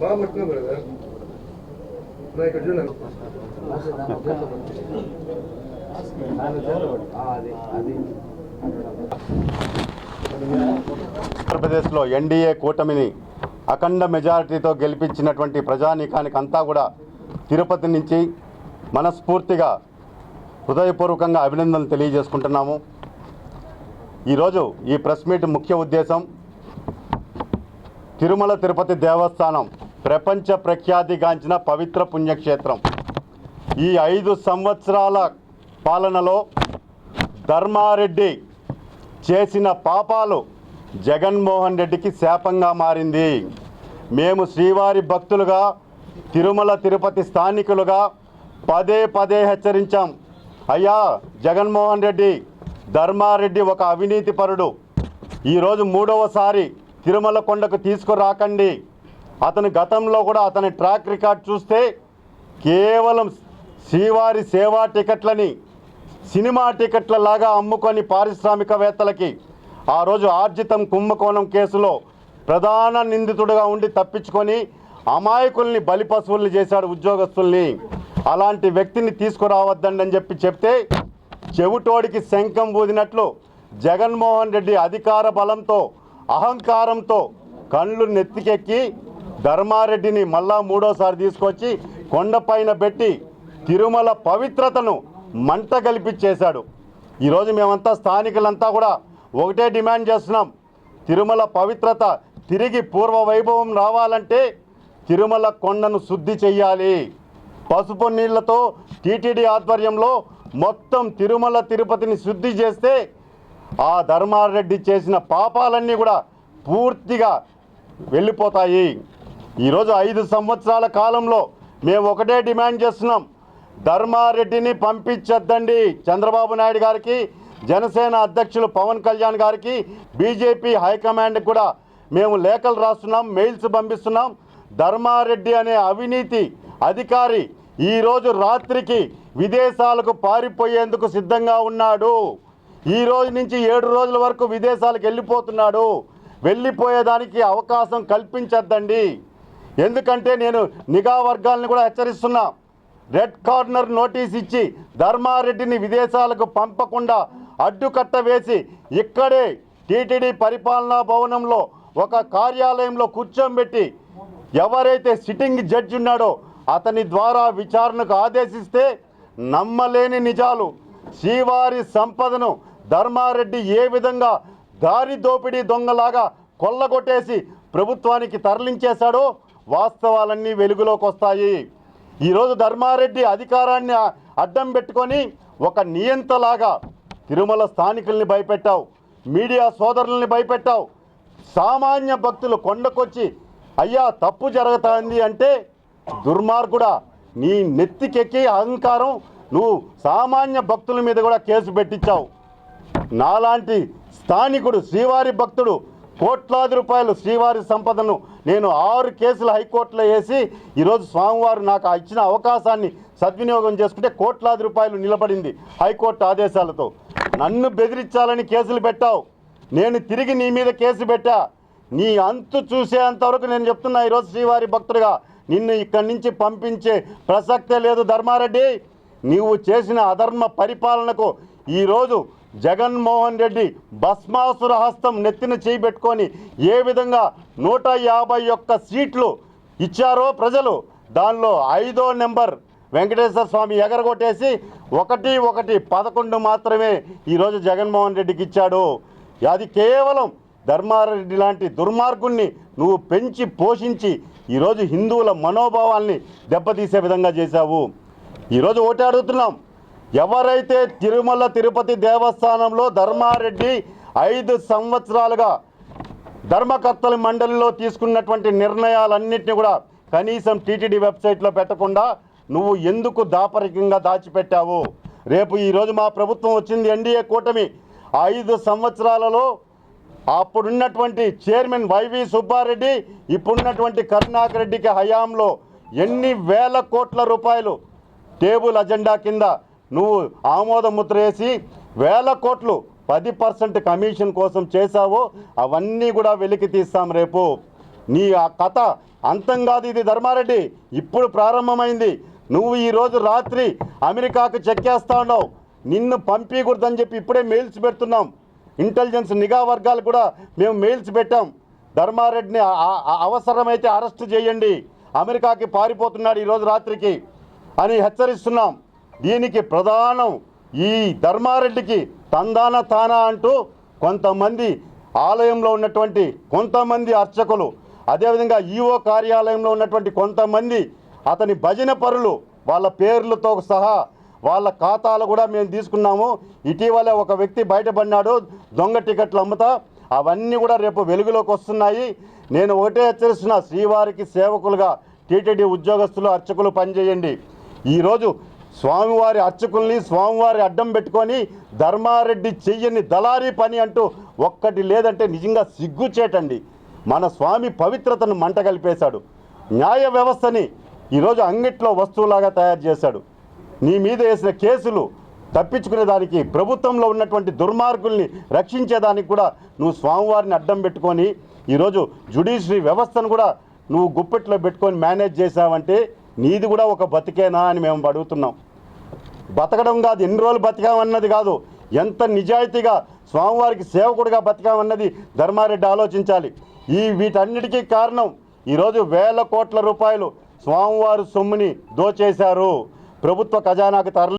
బాగా పట్టుకున్నా బ్రదర్ నా ఇక్కడ చూడండి ఆంధ్రప్రదేశ్లో ఎన్డీఏ కూటమిని అఖండ మెజారిటీతో గెలిపించినటువంటి ప్రజానీకానికి అంతా కూడా తిరుపతి నుంచి మనస్ఫూర్తిగా హృదయపూర్వకంగా అభినందనలు తెలియజేసుకుంటున్నాము. ఈరోజు ఈ ప్రెస్ మీట్ ముఖ్య ఉద్దేశం తిరుమల తిరుపతి దేవస్థానం ప్రపంచ ప్రఖ్యాతిగాంచిన పవిత్ర పుణ్యక్షేత్రం. ఈ ఐదు సంవత్సరాల పాలనలో ధర్మారెడ్డి చేసిన పాపాలు జగన్మోహన్ రెడ్డికి శాపంగా మారింది. మేము శ్రీవారి భక్తులుగా తిరుమల తిరుపతి స్థానికులుగా పదే పదే హెచ్చరించాం. అయ్యా జగన్మోహన్ రెడ్డి ధర్మారెడ్డి ఒక అవినీతి పరుడు. ఈరోజు మూడవసారి తిరుమల కొండకు తీసుకురాకండి. అతని గతంలో కూడా అతని ట్రాక్ రికార్డ్ చూస్తే కేవలం శ్రీవారి సేవా టికెట్లని సినిమా టికెట్లలాగా అమ్ముకొని పారిశ్రామికవేత్తలకి ఆ రోజు ఆర్జితం కుంభకోణం కేసులో ప్రధాన నిందితుడుగా ఉండి తప్పించుకొని అమాయకుల్ని బలి పశువుల్ని చేశాడు ఉద్యోగస్తుల్ని. అలాంటి వ్యక్తిని తీసుకురావద్దండి అని చెప్పి చెప్తే చెవిటోడికి శంఖం ఊదినట్లు జగన్మోహన్ రెడ్డి అధికార బలంతో అహంకారంతో కళ్ళు నెత్తికెక్కి ధర్మారెడ్డిని మళ్ళా మూడోసారి తీసుకొచ్చి కొండపైన పెట్టి తిరుమల పవిత్రతను మంట గలిపించేశాడు ఈరోజు మేమంతా స్థానికులంతా కూడా ఒకటే డిమాండ్ చేస్తున్నాం. తిరుమల పవిత్రత తిరిగి పూర్వ వైభవం రావాలంటే తిరుమల కొండను శుద్ధి చెయ్యాలి పసుపు నీళ్ళతో టీటీడీ ఆధ్వర్యంలో మొత్తం తిరుమల తిరుపతిని శుద్ధి చేస్తే ఆ ధర్మారెడ్డి చేసిన పాపాలన్నీ కూడా పూర్తిగా వెళ్ళిపోతాయి. ఈరోజు ఐదు సంవత్సరాల కాలంలో మేము ఒకటే డిమాండ్ చేస్తున్నాం. ధర్మారెడ్డిని పంపించద్దండి చంద్రబాబు నాయుడు గారికి. జనసేన అధ్యక్షులు పవన్ కళ్యాణ్ గారికి బీజేపీ హైకమాండ్ కూడా మేము లేఖలు రాస్తున్నాం మెయిల్స్ పంపిస్తున్నాం. ధర్మారెడ్డి అనే అవినీతి అధికారి ఈరోజు రాత్రికి విదేశాలకు పారిపోయేందుకు సిద్ధంగా ఉన్నాడు. ఈ రోజు నుంచి ఏడు రోజుల వరకు విదేశాలకు వెళ్ళిపోతున్నాడు. వెళ్ళిపోయేదానికి అవకాశం కల్పించద్దండి. ఎందుకంటే నేను నిఘా వర్గాలను కూడా హెచ్చరిస్తున్నా. రెడ్ కార్నర్ నోటీస్ ఇచ్చి ధర్మారెడ్డిని విదేశాలకు పంపకుండా అడ్డుకట్ట వేసి ఇక్కడే టీటీడీ పరిపాలనా భవనంలో ఒక కార్యాలయంలో కూర్చోబెట్టి ఎవరైతే సిట్టింగ్ జడ్జి ఉన్నాడో అతని ద్వారా విచారణకు ఆదేశిస్తే నమ్మలేని నిజాలు. శ్రీవారి సంపదను ధర్మారెడ్డి ఏ విధంగా దారి దోపిడీ దొంగలాగా కొల్లగొట్టేసి ప్రభుత్వానికి తరలించేశాడో వాస్తవాలన్నీ వెలుగులోకి వస్తాయి. ఈరోజు ధర్మారెడ్డి అధికారాన్ని అడ్డం పెట్టుకొని ఒక నియంతలాగా తిరుమల స్థానికుల్ని భయపెట్టావు మీడియా సోదరుల్ని భయపెట్టావు. సామాన్య భక్తులు కొండకొచ్చి అయ్యా తప్పు జరుగుతుంది అంటే దుర్మార్గుడా నీ నెత్తికెక్కి అహంకారం నువ్వు సామాన్య భక్తుల మీద కూడా కేసు పెట్టించావు. నాలాంటి స్థానికుడు శ్రీవారి భక్తుడు కోట్లాది రూపాయలు శ్రీవారి సంపదను నేను ఆరు కేసులు హైకోర్టులో వేసి ఈరోజు స్వామివారు నాకు ఇచ్చిన అవకాశాన్ని సద్వినియోగం చేసుకుంటే కోట్లాది రూపాయలు నిలబడింది హైకోర్టు ఆదేశాలతో. నన్ను బెదిరించాలని కేసులు పెట్టావు. నేను తిరిగి నీ మీద కేసు పెట్టా. నీ అంతు చూసేంతవరకు నేను చెప్తున్నా ఈరోజు శ్రీవారి భక్తుడిగా నిన్ను ఇక్కడి నుంచి పంపించే ప్రసక్తే లేదు ధర్మారెడ్డి. నీవు చేసిన అధర్మ పరిపాలనకు ఈరోజు జగన్మోహన్ రెడ్డి భస్మాసుర హస్తం నెత్తిన చేయిబెట్టుకొని ఏ విధంగా నూట యాభై ఒక్క సీట్లు ఇచ్చారో ప్రజలు దానిలో ఐదో నెంబర్ వెంకటేశ్వర స్వామి ఎగరగొట్టేసి ఒకటి ఒకటి పదకొండు మాత్రమే ఈరోజు జగన్మోహన్ రెడ్డికి ఇచ్చాడు. అది కేవలం ధర్మారెడ్డి లాంటి దుర్మార్గుణ్ణి నువ్వు పెంచి పోషించి ఈరోజు హిందువుల మనోభావాల్ని దెబ్బతీసే విధంగా చేశావు. ఈరోజు ఓటే అడుగుతున్నాం. ఎవరైతే తిరుమల తిరుపతి దేవస్థానంలో ధర్మారెడ్డి ఐదు సంవత్సరాలుగా ధర్మకర్తల మండలిలో తీసుకున్నటువంటి నిర్ణయాలన్నింటినీ కూడా కనీసం టీటీడీ వెబ్సైట్లో పెట్టకుండా నువ్వు ఎందుకు దాపరికంగా దాచిపెట్టావు? రేపు ఈరోజు మా ప్రభుత్వం వచ్చింది ఎన్డీఏ కూటమి. ఐదు సంవత్సరాలలో అప్పుడున్నటువంటి చైర్మన్ వైవి సుబ్బారెడ్డి ఇప్పుడున్నటువంటి కరుణాకర్ రెడ్డికి హయాంలో ఎన్ని వేల కోట్ల రూపాయలు టేబుల్ అజెండా కింద నువ్వు ఆమోద ముద్ర వేసి వేల కోట్లు పది పర్సెంట్ కమిషన్ కోసం చేశావో అవన్నీ కూడా వెలికి తీస్తాం రేపు. నీ ఆ కథ అంతం కాదు ఇది ధర్మారెడ్డి. ఇప్పుడు ప్రారంభమైంది. నువ్వు ఈరోజు రాత్రి అమెరికాకు చెక్కేస్తా ఉన్నావు నిన్ను పంపించకూడదని చెప్పి ఇప్పుడే మెయిల్స్ పెడుతున్నాం. ఇంటెలిజెన్స్ నిఘా వర్గాలు కూడా మేము మెయిల్స్ పెట్టాం. ధర్మారెడ్డిని అవసరమైతే అరెస్ట్ చేయండి. అమెరికాకి పారిపోతున్నాడు ఈరోజు రాత్రికి అని హెచ్చరిస్తున్నాం. దీనికి ప్రధానం ఈ ధర్మారెడ్డికి తందాన తానా అంటూ కొంతమంది ఆలయంలో ఉన్నటువంటి కొంతమంది అర్చకులు. అదేవిధంగా ఈఓ కార్యాలయంలో ఉన్నటువంటి కొంతమంది అతని భజన పరులు వాళ్ళ పేర్లతో సహా వాళ్ళ ఖాతాలు కూడా మేము తీసుకున్నాము. ఇటీవలే ఒక వ్యక్తి బయటపడినాడు దొంగ టికెట్లు అమ్ముతా. అవన్నీ కూడా రేపు వెలుగులోకి వస్తున్నాయి. నేను ఒకటే హెచ్చరిస్తున్న శ్రీవారికి సేవకులుగా టీటీడీ ఉద్యోగస్తులు అర్చకులు పనిచేయండి. ఈరోజు స్వామివారి అర్చకుల్ని స్వామివారి అడ్డం పెట్టుకొని ధర్మారెడ్డి చెయ్యని దళారీ పని అంటూ ఒక్కటి లేదంటే నిజంగా సిగ్గుచేటండి. మన స్వామి పవిత్రతను మంట కలిపేశాడు. న్యాయ వ్యవస్థని ఈరోజు అంగిట్లో వస్తువులాగా తయారు చేశాడు. నీ మీద వేసిన కేసులు తప్పించుకునేదానికి ప్రభుత్వంలో ఉన్నటువంటి దుర్మార్గుల్ని రక్షించేదానికి కూడా నువ్వు స్వామివారిని అడ్డం పెట్టుకొని ఈరోజు జుడిషియరీ వ్యవస్థను కూడా నువ్వు గుప్పెట్లో పెట్టుకొని మేనేజ్ చేసావంటే నీది కూడా ఒక బతికేనా అని మేము అడుగుతున్నాం. బతకడం కాదు ఎన్ని రోజులు బతికామన్నది కాదు ఎంత నిజాయితీగా స్వామివారికి సేవకుడిగా బతికామన్నది ధర్మారెడ్డి ఆలోచించాలి. ఈ వీటన్నిటికీ కారణం ఈరోజు వేల కోట్ల రూపాయలు స్వామివారి సొమ్ముని దోచేశారు. ప్రభుత్వ ఖజానాకు తరలి